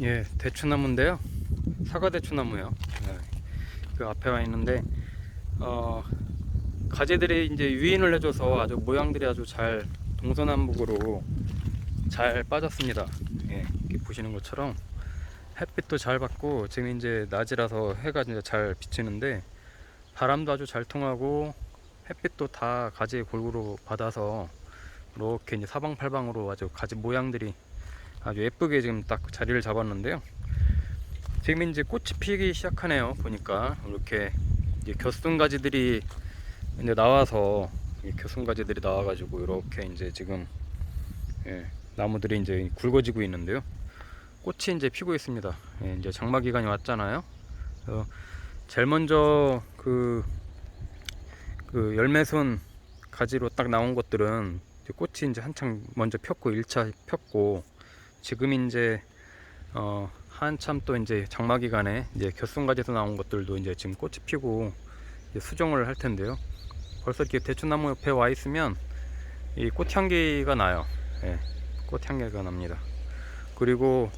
예, 대추나무인데요. 사과 대추나무요. 네, 그 앞에 와 있는데 어, 가지들이 이제 유인을 해줘서 아주 모양들이 아주 잘 동서남북으로 잘 빠졌습니다. 예, 이렇게 보시는 것처럼 햇빛도 잘 받고 지금 이제 낮이라서 해가 이제 잘 비치는데 바람도 아주 잘 통하고 햇빛도 다 가지에 골고루 받아서 이렇게 이제 사방팔방으로 아주 가지 모양들이 아주 예쁘게 지금 딱 자리를 잡았는데요. 지금 이제 꽃이 피기 시작하네요. 보니까 이렇게 겨순가지들이 이제 나와서 이 겨순가지들이 나와가지고 이렇게 이제 지금 예, 나무들이 이제 굵어지고 있는데요. 꽃이 이제 피고 있습니다. 예, 이제 장마 기간이 왔잖아요. 그래서 제일 먼저 그, 그 열매순 가지로 딱 나온 것들은 이제 꽃이 이제 한창 먼저 폈고 1차 폈고 지금 이제 어 한참 또 이제 장마 기간에 이제 겨순가지에서 나온 것들도 이제 지금 꽃이 피고 수정을 할 텐데요. 벌써 이렇게 대추나무 옆에 와 있으면 이 꽃향기가 나요. 예, 꽃향기가 납니다. 그리고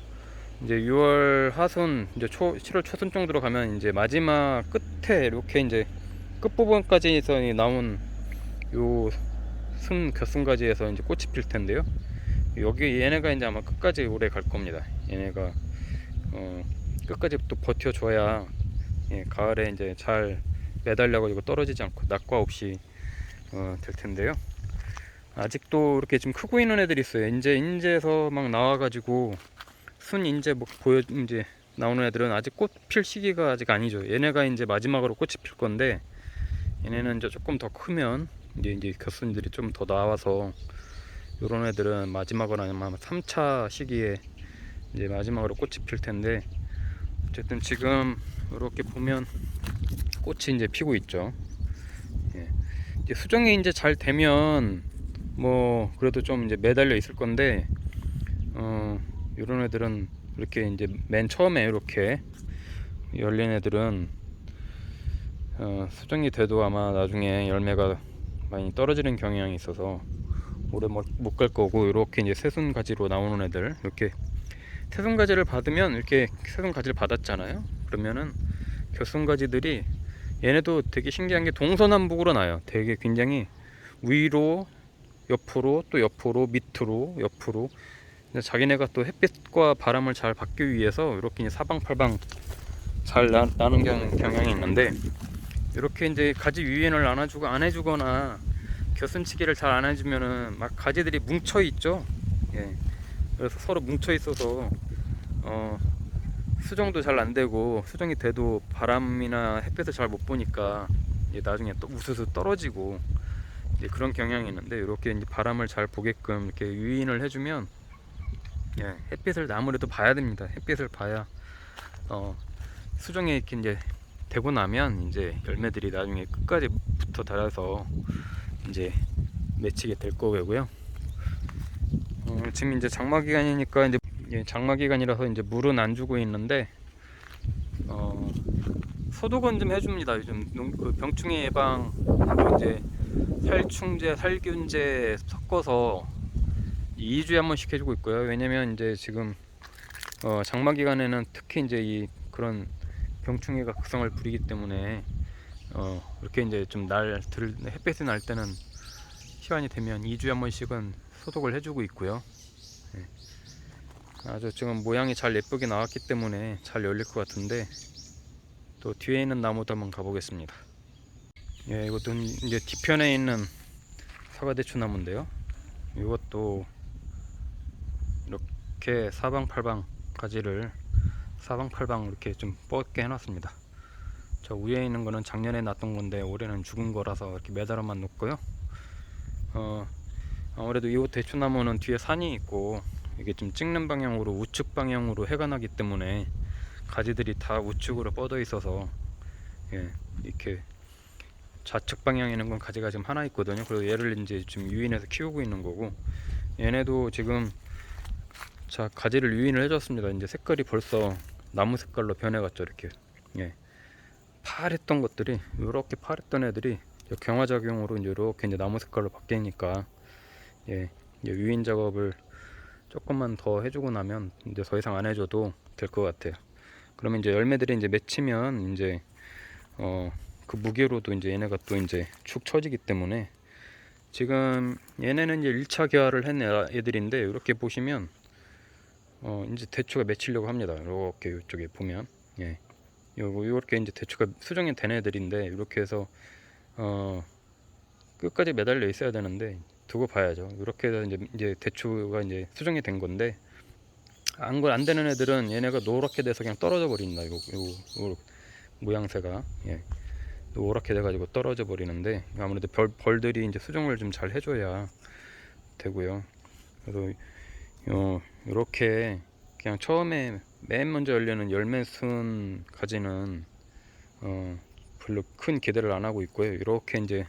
이제 6월 하순 이제 초 7월 초순 정도로 가면 이제 마지막 끝에 이렇게 이제 끝 부분까지에서 나온 요순 겨순가지에서 이제 꽃이 필 텐데요. 여기 얘네가 이제 아마 끝까지 오래 갈 겁니다. 얘네가 어, 끝까지 또 버텨줘야 예, 가을에 이제 잘 매달려가지고 떨어지지 않고 낙과 없이 어, 될 텐데요. 아직도 이렇게 지금 크고 있는 애들이 있어요. 이제 인제에서 막 나와가지고 순 인제 뭐 보여 이제 나오는 애들은 아직 꽃 필 시기가 아직 아니죠. 얘네가 이제 마지막으로 꽃이 필 건데 얘네는 이제 조금 더 크면 이제 이제 겨순들이 좀 더 나와서 요런 애들은 마지막으로 아니면 3차 시기에 이제 마지막으로 꽃이 필 텐데 어쨌든 지금 이렇게 보면 꽃이 이제 피고 있죠. 예. 이제 수정이 이제 잘 되면 뭐 그래도 좀 이제 매달려 있을 건데 어 요런 애들은 이렇게 이제 맨 처음에 이렇게 열린 애들은 어 수정이 돼도 아마 나중에 열매가 많이 떨어지는 경향이 있어서 오래 못 갈 거고 이렇게 이제 새순 가지로 나오는 애들 이렇게 새순 가지를 받으면 이렇게 새순 가지를 받았잖아요. 그러면은 겨순 가지들이 얘네도 되게 신기한 게 동서남북으로 나요. 되게 굉장히 위로 옆으로 또 옆으로 밑으로 옆으로 자기네가 또 햇빛과 바람을 잘 받기 위해서 이렇게 사방팔방 잘 나, 나는 경, 경향이 있는데 이렇게 이제 가지 유인을 안 해주고 안 해주거나 겨순치기를 잘 안 해주면은 막 가지들이 뭉쳐 있죠. 예. 그래서 서로 뭉쳐 있어서 어 수정도 잘 안 되고 수정이 돼도 바람이나 햇빛을 잘 못 보니까 이제 나중에 또 우수수 떨어지고 이제 그런 경향이 있는데 이렇게 이제 바람을 잘 보게끔 이렇게 유인을 해주면 예, 햇빛을 아무래도 봐야 됩니다. 햇빛을 봐야 어 수정이 이렇게 이제 되고 나면 이제 열매들이 나중에 끝까지 붙어 달아서 이제 맺히게 될 거고요. 어, 지금 이제 장마 기간이니까 이제 예, 장마 기간이라서 이제 물은 안 주고 있는데 어, 소독은 좀 해줍니다. 요즘 농- 그 병충해 예방 이제 살충제, 살균제 섞어서 2주에 한 번씩 해주고 있고요. 왜냐면 이제 지금 어, 장마 기간에는 특히 이제 이 그런 병충해가 극성을 부리기 때문에 어, 이렇게 이제 좀 날 들 햇빛이 날 때는 시간이 되면 2주에 한 번씩은 소독을 해주고 있고요. 예. 아주 지금 모양이 잘 예쁘게 나왔기 때문에 잘 열릴 것 같은데 또 뒤에 있는 나무도 한번 가보겠습니다. 예, 이것도 이제 뒤편에 있는 사과대추 나무인데요. 이것도 이렇게 사방팔방 가지를 사방팔방 이렇게 좀 뻗게 해놨습니다. 저 위에 있는 거는 작년에 났던 건데 올해는 죽은 거라서 이렇게 매달아만 놓고요. 어, 아무래도 이 대추나무는 뒤에 산이 있고 이게 좀 찍는 방향으로 우측 방향으로 해가 나기 때문에 가지들이 다 우측으로 뻗어 있어서 예, 이렇게 좌측 방향에 있는 건 가지가 지금 하나 있거든요. 그래서 얘를 이제 지금 유인해서 키우고 있는 거고 얘네도 지금 자 가지를 유인을 해줬습니다. 이제 색깔이 벌써 나무 색깔로 변해갔죠. 이렇게 예. 파랬던 것들이 이렇게 파랬던 애들이 경화작용으로 이렇게 이제 나무 색깔로 바뀌니까 예, 유인 작업을 조금만 더 해주고 나면 이제 더 이상 안 해줘도 될 것 같아요. 그러면 이제 열매들이 이제 맺히면 이제 어 그 무게로도 이제 얘네가 또 이제 축 처지기 때문에 지금 얘네는 이제 1차 개화를 한 애- 애들인데 이렇게 보시면 어 이제 대추가 맺히려고 합니다. 이렇게 이쪽에 보면 예. 요거 요렇게 이제 대추가 수정이 된 애들인데 이렇게 해서 어 끝까지 매달려 있어야 되는데 두고 봐야죠. 이렇게 해서 이제 이제 대추가 이제 수정이 된 건데 안, 안 되는 애들은 얘네가 노랗게 돼서 그냥 떨어져 버린다. 요, 요, 요 모양새가 예. 노랗게 돼가지고 떨어져 버리는데 아무래도 벌, 벌들이 이제 수정을 좀 잘 해줘야 되고요. 그래서 요, 요렇게 그냥 처음에 맨 먼저 열리는 열매순 가지는 어, 별로 큰 기대를 안 하고 있고요. 이렇게 이제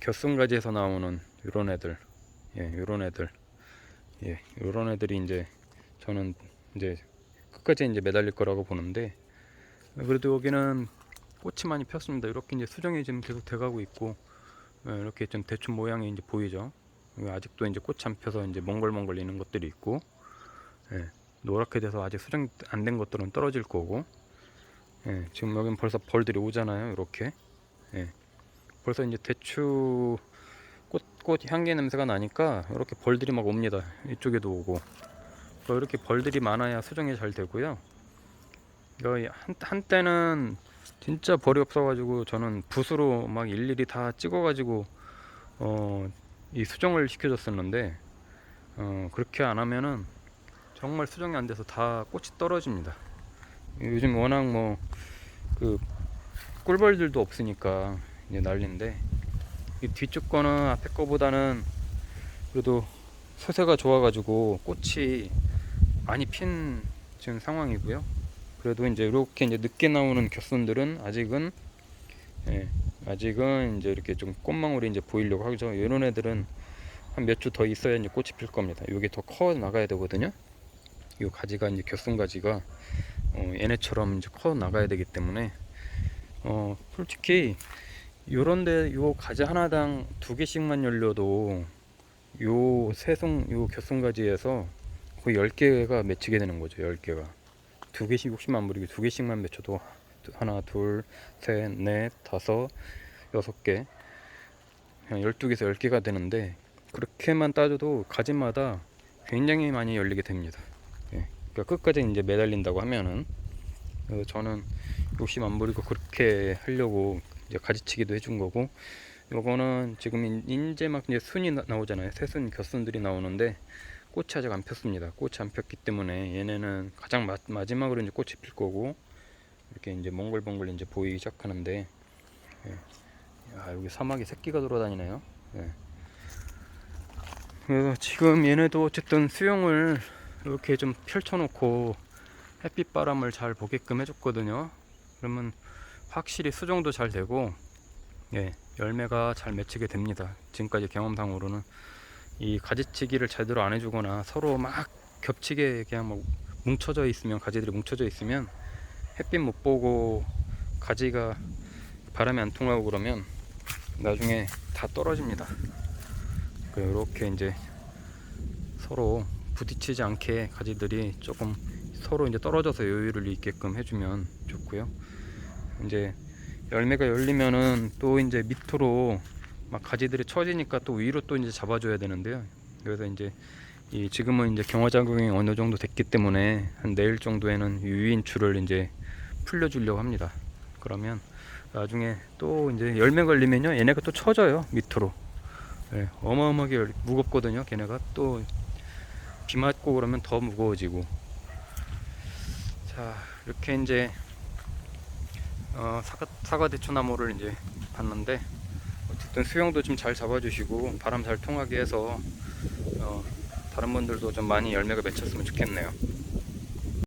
곁순가지에서 나오는 이런 애들, 예, 이런 애들, 예, 이런 애들이 이제 저는 이제 끝까지 이제 매달릴 거라고 보는데 그래도 여기는 꽃이 많이 폈습니다. 이렇게 이제 수정이 지금 계속 돼가고 있고 예, 이렇게 좀 대충 모양이 이제 보이죠. 아직도 이제 꽃이 안 펴서 이제 몽글몽글 있는 것들이 있고 예, 노랗게 돼서 아직 수정 안 된 것들은 떨어질 거고 예, 지금 여긴 벌써 벌들이 오잖아요. 이렇게 예, 벌써 이제 대추 꽃, 꽃 향기 냄새가 나니까 이렇게 벌들이 막 옵니다. 이쪽에도 오고 또 이렇게 벌들이 많아야 수정이 잘 되고요. 한, 한때는 진짜 벌이 없어가지고 저는 붓으로 막 일일이 다 찍어가지고 어, 이 수정을 시켜줬었는데 어, 그렇게 안 하면은 정말 수정이 안 돼서 다 꽃이 떨어집니다. 요즘 워낙 뭐 그 꿀벌들도 없으니까 이제 난리인데 이 뒤쪽 거는 앞에 거보다는 그래도 서세가 좋아가지고 꽃이 많이 핀 지금 상황이고요. 그래도 이제 이렇게 이제 늦게 나오는 겹순들은 아직은 예, 아직은 이제 이렇게 좀 꽃망울이 이제 보이려고 하죠. 이런 애들은 한 몇 주 더 있어야 이제 꽃이 필 겁니다. 이게 더 커 나가야 되거든요. 이 가지가 이제 겹순 가지가 어, 얘네처럼 이제 커 나가야 되기 때문에 어, 솔직히 요런데 요 가지 하나당 두 개씩만 열려도 요 새송 요 겹순 가지에서 거의 10개가 맺히게 되는 거죠. 10개가. 두 개씩 60만 무리고 두 개씩만 맺혀도 하나, 둘, 셋, 넷, 다섯, 여섯 개. 그냥 12개에서 10개가 되는데 그렇게만 따져도 가지마다 굉장히 많이 열리게 됩니다. 예. 그러니까 끝까지 이제 매달린다고 하면은 저는 욕심 안 부리고 그렇게 하려고 이제 가지치기도 해준 거고 요거는 지금 인- 이제 막 이제 순이 나- 나오잖아요. 새순, 겹순들이 나오는데 꽃이 아직 안 폈습니다. 꽃이 안 폈기 때문에 얘네는 가장 마, 마지막으로 이제 꽃이 필 거고 이렇게 이제 몽글몽글 이제 보이기 시작하는데 예. 야, 여기 사막에 새끼가 돌아다니네요. 예. 그래서 지금 얘네도 어쨌든 수영을 이렇게 좀 펼쳐놓고 햇빛 바람을 잘 보게끔 해줬거든요. 그러면 확실히 수정도 잘 되고 예, 열매가 잘 맺히게 됩니다. 지금까지 경험상으로는 이 가지치기를 제대로 안 해주거나 서로 막 겹치게 그냥 막 뭉쳐져 있으면 가지들이 뭉쳐져 있으면 햇빛 못 보고 가지가 바람이 안 통하고 그러면 나중에 다 떨어집니다. 이렇게 이제 서로 부딪히지 않게 가지들이 조금 서로 이제 떨어져서 여유를 있게끔 해주면 좋고요. 이제 열매가 열리면은 또 이제 밑으로 막 가지들이 처지니까 또 위로 또 이제 잡아줘야 되는데요. 그래서 이제 이 지금은 이제 경화 작용이 어느 정도 됐기 때문에 한 내일 정도에는 유인추를 이제 풀려주려고 합니다. 그러면 나중에 또 이제 열매 걸리면요, 얘네가 또 처져요 밑으로. 예, 어마어마하게 열- 무겁거든요. 걔네가 또 비 맞고 그러면 더 무거워지고. 자 이렇게 이제 어, 사과, 사과 대추나무를 이제 봤는데 어쨌든 수영도 좀 잘 잡아주시고 바람 잘 통하게 해서 어, 다른 분들도 좀 많이 열매가 맺혔으면 좋겠네요.